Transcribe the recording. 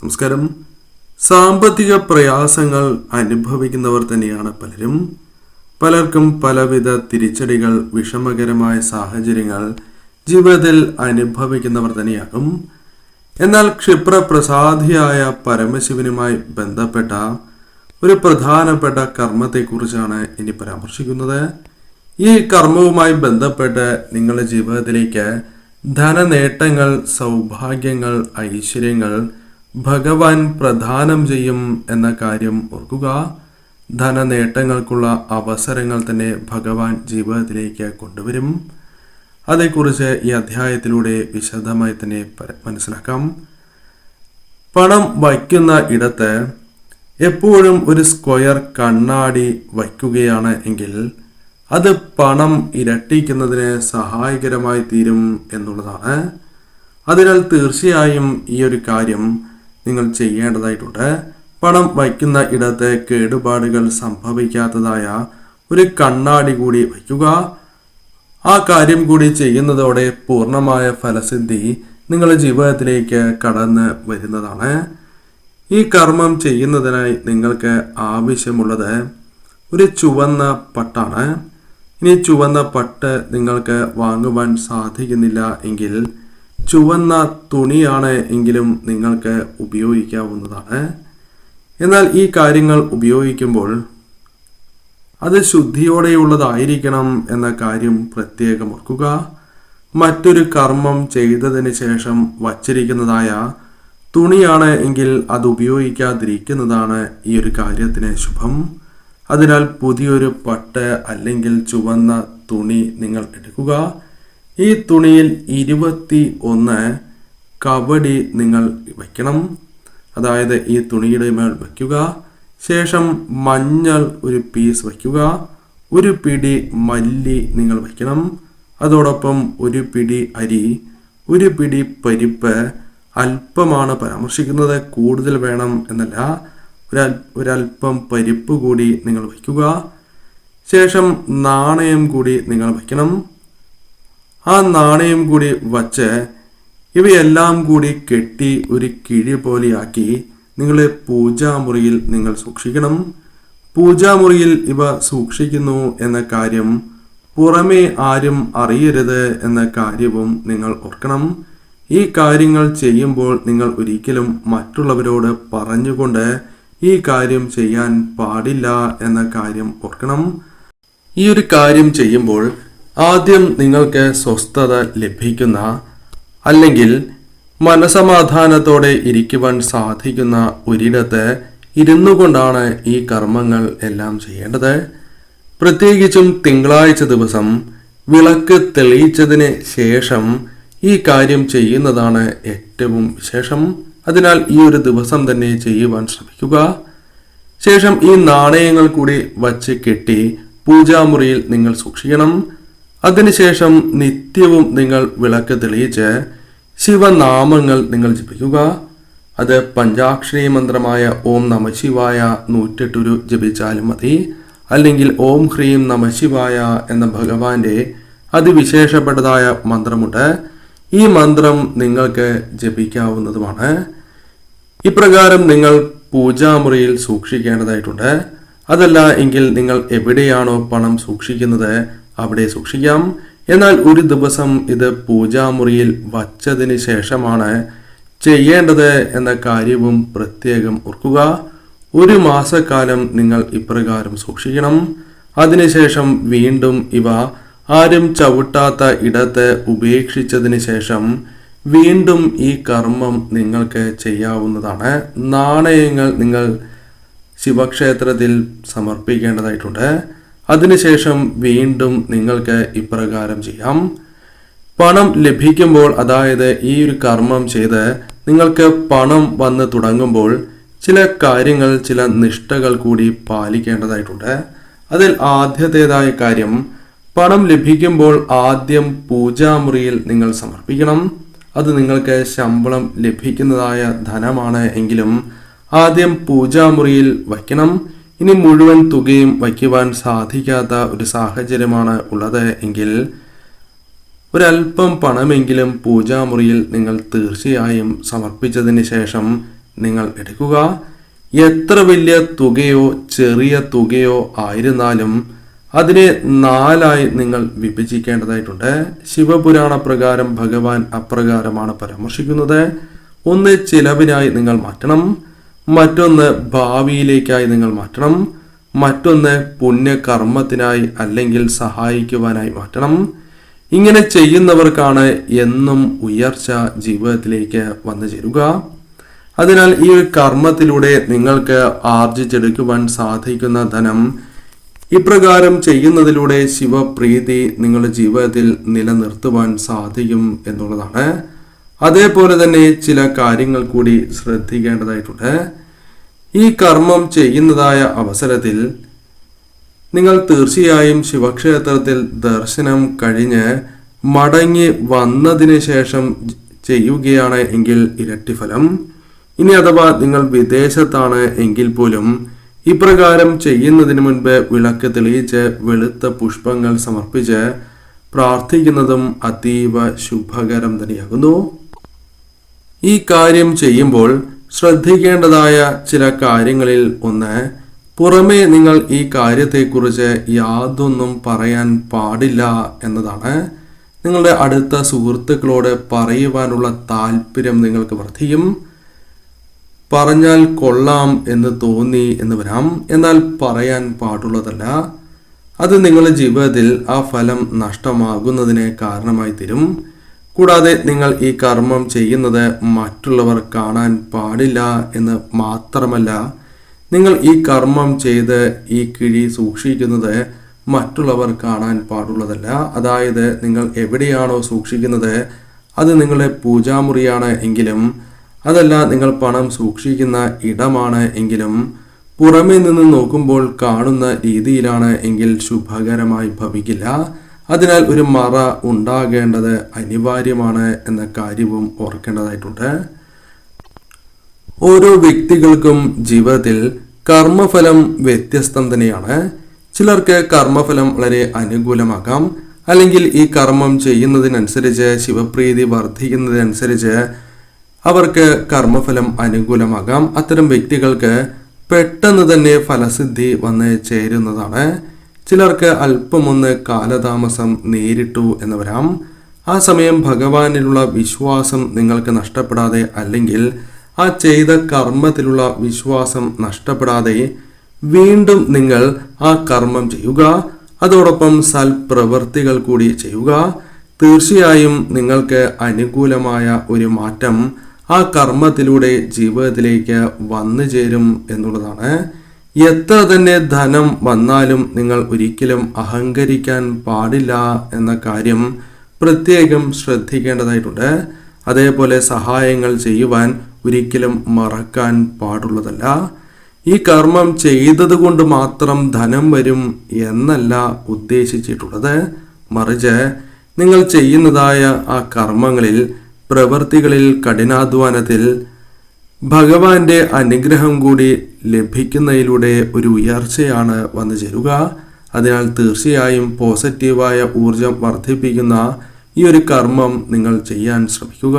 നമസ്കാരം. സാമ്പത്തിക പ്രയാസങ്ങൾ അനുഭവിക്കുന്നവർ തന്നെയാണ് പലരും. പലർക്കും പലവിധ തിരിച്ചടികൾ വിഷമകരമായ സാഹചര്യങ്ങൾ ജീവിതത്തിൽ അനുഭവിക്കുന്നവർ തന്നെയാകും. എന്നാൽ ക്ഷിപ്രപ്രസാദിയായ പരമശിവനുമായി ബന്ധപ്പെട്ട ഒരു പ്രധാനപ്പെട്ട കർമ്മത്തെക്കുറിച്ചാണ് ഇനി പരാമർശിക്കുന്നത്. ഈ കർമ്മവുമായി ബന്ധപ്പെട്ട് നിങ്ങളുടെ ജീവിതത്തിലേക്ക് ധനനേട്ടങ്ങൾ സൗഭാഗ്യങ്ങൾ ഐശ്വര്യങ്ങൾ ഭഗവാൻ പ്രധാനം ചെയ്യും എന്ന കാര്യം ഓർക്കുക. ധനനേട്ടങ്ങൾക്കുള്ള അവസരങ്ങൾ തന്നെ ഭഗവാൻ ജീവിതത്തിലേക്ക് കൊണ്ടുവരും. അതേക്കുറിച്ച് ഈ അധ്യായത്തിലൂടെ വിശദമായി തന്നെ മനസ്സിലാക്കാം. പണം വയ്ക്കുന്ന ഇടത്ത് എപ്പോഴും ഒരു സ്ക്വയർ കണ്ണാടി വയ്ക്കുകയാണ് എങ്കിൽ അത് പണം ഇരട്ടിക്കുന്നതിന് സഹായകരമായി തീരും എന്നുള്ളതാണ്. അതിനാൽ തീർച്ചയായും ഈ ഒരു കാര്യം നിങ്ങൾ ചെയ്യേണ്ടതായിട്ടുണ്ട്. പണം വയ്ക്കുന്ന ഇടത്ത് കേടുപാടുകൾ സംഭവിക്കാത്തതായ ഒരു കണ്ണാടി കൂടി വയ്ക്കുക. ആ കാര്യം കൂടി ചെയ്യുന്നതോടെ പൂർണമായ ഫലസിദ്ധി നിങ്ങളുടെ ജീവിതത്തിലേക്ക് കടന്ന് വരുന്നതാണ്. ഈ കർമ്മം ചെയ്യുന്നതിനായി നിങ്ങൾക്ക് ആവശ്യമുള്ളത് ഒരു ചുവന്ന പട്ടാണ്. ഇനി ചുവന്ന പട്ട് നിങ്ങൾക്ക് വാങ്ങുവാൻ സാധിക്കുന്നില്ല എങ്കിൽ ചുവന്ന തുണിയാണ് എങ്കിലും നിങ്ങൾക്ക് ഉപയോഗിക്കാവുന്നതാണ്. എന്നാൽ ഈ കാര്യങ്ങൾ ഉപയോഗിക്കുമ്പോൾ അത് ശുദ്ധിയോടെയുള്ളതായിരിക്കണം എന്ന കാര്യം പ്രത്യേകം ഓർക്കുക. മറ്റൊരു കർമ്മം ചെയ്തതിന് ശേഷം വച്ചിരിക്കുന്നതായ തുണിയാണ് എങ്കിൽ അത് ഉപയോഗിക്കാതിരിക്കുന്നതാണ് ഈ ഒരു കാര്യത്തിന് ശുഭം. അതിനാൽ പുതിയൊരു പട്ട് അല്ലെങ്കിൽ ചുവന്ന തുണി നിങ്ങൾ എടുക്കുക. ഈ തുണിയിൽ ഇരുപത്തി ഒന്ന് കബഡി നിങ്ങൾ വയ്ക്കണം. അതായത് ഈ തുണിയുടെ മേൽ വയ്ക്കുക. ശേഷം മഞ്ഞൾ ഒരു പീസ് വയ്ക്കുക. ഒരു പിടി മല്ലി നിങ്ങൾ വയ്ക്കണം. അതോടൊപ്പം ഒരു പിടി അരി ഒരു പിടി പരിപ്പ് അല്പമാണ് പരാമർശിക്കുന്നത്. കൂടുതൽ വേണം എന്നല്ല. ഒരൽ ഒരല്പം പരിപ്പ് കൂടി നിങ്ങൾ വയ്ക്കുക. ശേഷം നാണയം കൂടി നിങ്ങൾ വയ്ക്കണം. ആ നാണയം കൂടി വച്ച് ഇവയെല്ലാം കൂടി കെട്ടി ഒരു കിഴി പോലെയാക്കി നിങ്ങൾ പൂജാമുറിയിൽ നിങ്ങൾ സൂക്ഷിക്കണം. പൂജാമുറിയിൽ ഇവ സൂക്ഷിക്കുന്നു എന്ന കാര്യം പുറമേ ആരും അറിയരുത് എന്ന കാര്യവും നിങ്ങൾ ഓർക്കണം. ഈ കാര്യങ്ങൾ ചെയ്യുമ്പോൾ നിങ്ങൾ ഒരിക്കലും മറ്റുള്ളവരോട് പറഞ്ഞുകൊണ്ട് ഈ കാര്യം ചെയ്യാൻ പാടില്ല എന്ന കാര്യം ഓർക്കണം. ഈ ഒരു കാര്യം ചെയ്യുമ്പോൾ ആദ്യം നിങ്ങൾക്ക് സ്വസ്ഥത ലഭിക്കുന്ന അല്ലെങ്കിൽ മനസമാധാനത്തോടെ ഇരിക്കുവാൻ സാധിക്കുന്ന ഒരിടത്ത് ഇരുന്നു കൊണ്ടാണ് ഈ കർമ്മങ്ങൾ എല്ലാം ചെയ്യേണ്ടത്. പ്രത്യേകിച്ചും തിങ്കളാഴ്ച ദിവസം വിളക്ക് തെളിയിച്ചതിന് ശേഷം ഈ കാര്യം ചെയ്യുന്നതാണ് ഏറ്റവും വിശേഷം. അതിനാൽ ഈ ഒരു ദിവസം തന്നെ ചെയ്യുവാൻ ശ്രമിക്കുക. ശേഷം ഈ നാണയങ്ങൾ കൂടി വച്ച് കെട്ടി പൂജാമുറിയിൽ നിങ്ങൾ സൂക്ഷിക്കണം. അതിനുശേഷം നിത്യവും നിങ്ങൾ വിളക്ക് തെളിയിച്ച് ശിവനാമങ്ങൾ നിങ്ങൾ ജപിക്കുക. അത് പഞ്ചാക്ഷരി മന്ത്രമായ ഓം നമശിവായ നൂറ്റെട്ടുരു ജപിച്ചാലും മതി. അല്ലെങ്കിൽ ഓം ഹ്രീം നമശിവായ എന്ന ഭഗവാന്റെ അതിവിശേഷപ്പെട്ടതായ മന്ത്രമുണ്ട്. ഈ മന്ത്രം നിങ്ങൾക്ക് ജപിക്കാവുന്നതുമാണ്. ഇപ്രകാരം നിങ്ങൾ പൂജാമുറിയിൽ സൂക്ഷിക്കേണ്ടതായിട്ടുണ്ട്. അതല്ല എങ്കിൽ നിങ്ങൾ എവിടെയാണോ പണം സൂക്ഷിക്കുന്നത് അവിടെ സൂക്ഷിക്കാം. എന്നാൽ ഒരു ദിവസം ഇത് പൂജാമുറിയിൽ വച്ചതിന് ശേഷമാണ് ചെയ്യേണ്ടത് എന്ന കാര്യവും പ്രത്യേകം ഓർക്കുക. ഒരു മാസക്കാലം നിങ്ങൾ ഇപ്രകാരം സൂക്ഷിക്കണം. അതിനുശേഷം വീണ്ടും ഇവ ആരും ചവിട്ടാത്ത ഇടത്ത് ഉപേക്ഷിച്ചതിന് ശേഷം വീണ്ടും ഈ കർമ്മം നിങ്ങൾക്ക് ചെയ്യാവുന്നതാണ്. നാണയങ്ങൾ നിങ്ങൾ ശിവക്ഷേത്രത്തിൽ സമർപ്പിക്കേണ്ടതായിട്ടുണ്ട്. അതിനുശേഷം വീണ്ടും നിങ്ങൾക്ക് ഇപ്രകാരം ചെയ്യാം. പണം ലഭിക്കുമ്പോൾ അതായത് ഈ ഒരു കർമ്മം ചെയ്ത് നിങ്ങൾക്ക് പണം വന്ന് തുടങ്ങുമ്പോൾ ചില കാര്യങ്ങൾ ചില നിഷ്ഠകൾ കൂടി പാലിക്കേണ്ടതായിട്ടുണ്ട്. അതിൽ ആദ്യത്തേതായ കാര്യം പണം ലഭിക്കുമ്പോൾ ആദ്യം പൂജാമുറിയിൽ നിങ്ങൾ സമർപ്പിക്കണം. അത് നിങ്ങൾക്ക് ശമ്പളം ലഭിക്കുന്നതായ ധനമാണ് എങ്കിലും ആദ്യം പൂജാമുറിയിൽ വയ്ക്കണം. ഇനി മുഴുവൻ തുകയും വയ്ക്കുവാൻ സാധിക്കാത്ത ഒരു സാഹചര്യമാണ് ഉള്ളത് എങ്കിൽ ഒരല്പം പണമെങ്കിലും പൂജാമുറിയിൽ നിങ്ങൾ തീർച്ചയായും സമർപ്പിച്ചതിന് ശേഷം നിങ്ങൾ എടുക്കുക. എത്ര വലിയ തുകയോ ചെറിയ തുകയോ ആയിരുന്നാലും അതിനെ നാലായി നിങ്ങൾ വിഭജിക്കേണ്ടതായിട്ടുണ്ട്. ശിവപുരാണ പ്രകാരം ഭഗവാൻ അപ്രകാരമാണ് പരാമർശിക്കുന്നത്. ഒന്ന് ചിലവിനായി നിങ്ങൾ മാറ്റണം. മറ്റൊന്ന് ഭാവിയിലേക്കായി നിങ്ങൾ മാറ്റണം. മറ്റൊന്ന് പുണ്യകർമ്മത്തിനായി അല്ലെങ്കിൽ സഹായിക്കുവാനായി മാറ്റണം. ഇങ്ങനെ ചെയ്യുന്നവർക്കാണ് എന്നും ഉയർച്ച ജീവിതത്തിലേക്ക് വന്നു ചേരുക. അതിനാൽ ഈ ഒരു കർമ്മത്തിലൂടെ നിങ്ങൾക്ക് ആർജിച്ചെടുക്കുവാൻ സാധിക്കുന്ന ധനം ഇപ്രകാരം ചെയ്യുന്നതിലൂടെ ശിവപ്രീതി നിങ്ങളുടെ ജീവിതത്തിൽ നിലനിർത്തുവാൻ സാധിക്കും എന്നുള്ളതാണ്. അതേപോലെ തന്നെ ചില കാര്യങ്ങൾ കൂടി ശ്രദ്ധിക്കേണ്ടതായിട്ടുണ്ട്. ഈ കർമ്മം ചെയ്യുന്നതായ അവസരത്തിൽ നിങ്ങൾ തീർച്ചയായും ശിവക്ഷേത്രത്തിൽ ദർശനം കഴിഞ്ഞ് മടങ്ങി വന്നതിന് ശേഷം ചെയ്യുകയാണ് എങ്കിൽ ഇരട്ടിഫലം ഇനി അഥവാ നിങ്ങൾ വിദേശത്താണ് എങ്കിൽ പോലും ഇപ്രകാരം ചെയ്യുന്നതിന് മുൻപ് വിളക്ക് തെളിയിച്ച് വെളുത്ത പുഷ്പങ്ങൾ സമർപ്പിച്ച് പ്രാർത്ഥിക്കുന്നതും അതീവ ശുഭകരം തന്നെയാകുന്നു. ഈ കാര്യം ചെയ്യുമ്പോൾ ശ്രദ്ധിക്കേണ്ടതായ ചില കാര്യങ്ങളിൽ ഒന്ന് പുറമേ നിങ്ങൾ ഈ കാര്യത്തെക്കുറിച്ച് യാതൊന്നും പറയാൻ പാടില്ല എന്നതാണ്. നിങ്ങളുടെ അടുത്ത സുഹൃത്തുക്കളോട് പറയുവാനുള്ള താല്പര്യം നിങ്ങൾക്ക് വർദ്ധിക്കും. പറഞ്ഞാൽ കൊള്ളാം എന്ന് തോന്നി എന്ന് വരാം. എന്നാൽ പറയാൻ പാടുള്ളതല്ല. അത് നിങ്ങളുടെ ജീവിതത്തിൽ ആ ഫലം നഷ്ടമാകുന്നതിന് കാരണമായി തരും. കൂടാതെ നിങ്ങൾ ഈ കർമ്മം ചെയ്യുന്നത് മറ്റുള്ളവർ കാണാൻ പാടില്ല എന്ന് മാത്രമല്ല നിങ്ങൾ ഈ കർമ്മം ചെയ്ത് ഈ കിഴി സൂക്ഷിക്കുന്നത് മറ്റുള്ളവർ കാണാൻ പാടുള്ളതല്ല. അതായത് നിങ്ങൾ എവിടെയാണോ സൂക്ഷിക്കുന്നത് അത് നിങ്ങളുടെ പൂജാമുറിയാണ് എങ്കിലും അതല്ല നിങ്ങൾ പണം സൂക്ഷിക്കുന്ന ഇടമാണ് എങ്കിലും പുറമേ നിന്ന് നോക്കുമ്പോൾ കാണുന്ന രീതിയിലാണ് എങ്കിൽ ശുഭകരമായി ഭവിക്കില്ല. അതിനാൽ ഒരു മറ ഉണ്ടാകേണ്ടത് അനിവാര്യമാണ് എന്ന കാര്യവും ഓർക്കേണ്ടതായിട്ടുണ്ട്. ഓരോ വ്യക്തികൾക്കും ജീവിതത്തിൽ കർമ്മഫലം വ്യത്യസ്തം തന്നെയാണ്. ചിലർക്ക് കർമ്മഫലം വളരെ അനുകൂലമാകാം. അല്ലെങ്കിൽ ഈ കർമ്മം ചെയ്യുന്നതിനനുസരിച്ച് ശിവപ്രീതി വർദ്ധിക്കുന്നതിനനുസരിച്ച് അവർക്ക് കർമ്മഫലം അനുകൂലമാകാം. അത്തരം വ്യക്തികൾക്ക് പെട്ടെന്ന് തന്നെ ഫലസിദ്ധി വന്ന് ചേരുന്നതാണ്. ചിലർക്ക് അല്പമൊന്ന് കാലതാമസം നേരിട്ടു എന്ന് വരാം ആ സമയം ഭഗവാനിലുള്ള വിശ്വാസം നിങ്ങൾക്ക് നഷ്ടപ്പെടാതെ അല്ലെങ്കിൽ ആ ചെയ്ത കർമ്മത്തിലുള്ള വിശ്വാസം നഷ്ടപ്പെടാതെ വീണ്ടും നിങ്ങൾ ആ കർമ്മം ചെയ്യുക. അതോടൊപ്പം സൽപ്രവൃത്തികൾ കൂടി ചെയ്യുക. തീർച്ചയായും നിങ്ങൾക്ക് അനുകൂലമായ ഒരു മാറ്റം ആ കർമ്മത്തിലൂടെ ജീവിതത്തിലേക്ക് വന്നു ചേരും എന്നുള്ളതാണ്. എത്ര തന്നെ ധനം വന്നാലും നിങ്ങൾ ഒരിക്കലും അഹങ്കരിക്കാൻ പാടില്ല എന്ന കാര്യം പ്രത്യേകം ശ്രദ്ധിക്കേണ്ടതായിട്ടുണ്ട്. അതേപോലെ സഹായങ്ങൾ ചെയ്യുവാൻ ഒരിക്കലും മറക്കാൻ പാടുള്ളതല്ല. ഈ കർമ്മം ചെയ്തതുകൊണ്ട് മാത്രം ധനം വരും എന്നല്ല ഉദ്ദേശിച്ചിട്ടുള്ളത്. മറിച്ച് നിങ്ങൾ ചെയ്യുന്നതായ ആ കർമ്മങ്ങളിൽ പ്രവൃത്തികളിൽ കഠിനാധ്വാനത്തിൽ ഭഗവാന്റെ അനുഗ്രഹം കൂടി ലഭിക്കുന്നതിലൂടെ ഒരു ഉയർച്ചയാണ് വന്നു ചേരുക. അതിനാൽ തീർച്ചയായും പോസിറ്റീവായ ഊർജം വർദ്ധിപ്പിക്കുന്ന ഈ ഒരു കർമ്മം നിങ്ങൾ ചെയ്യാൻ ശ്രമിക്കുക.